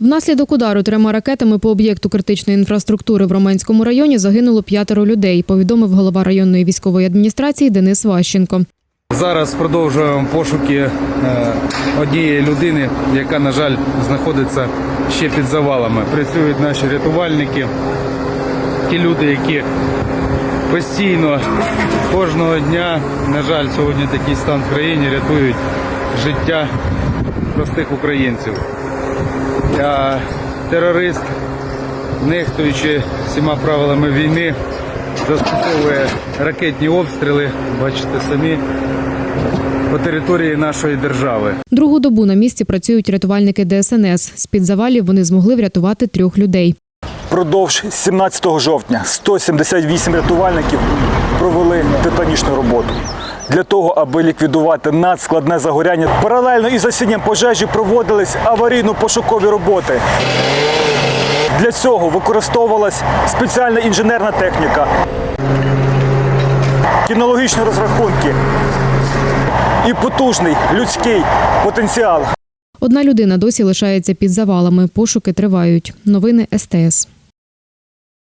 Внаслідок удару трьома ракетами по об'єкту критичної інфраструктури в Романському районі загинуло п'ятеро людей, повідомив голова районної військової адміністрації Денис Ващенко. Зараз продовжуємо пошуки е, однієї людини, яка, на жаль, знаходиться ще під завалами. Працюють наші рятувальники, ті люди, які постійно кожного дня, на жаль, сьогодні такий стан в країні рятують життя простих українців. А терорист, нехтуючи всіма правилами війни, застосовує ракетні обстріли, бачите самі, по території нашої держави. Другу добу на місці працюють рятувальники ДСНС. З під завалів вони змогли врятувати трьох людей. Продовж 17 жовтня 178 рятувальників провели титанічну роботу. Для того, аби ліквідувати надскладне загоряння, паралельно із засінням пожежі проводились аварійно-пошукові роботи. Для цього використовувалась спеціальна інженерна техніка, кінологічні розрахунки і потужний людський потенціал. Одна людина досі лишається під завалами. Пошуки тривають. Новини СТС.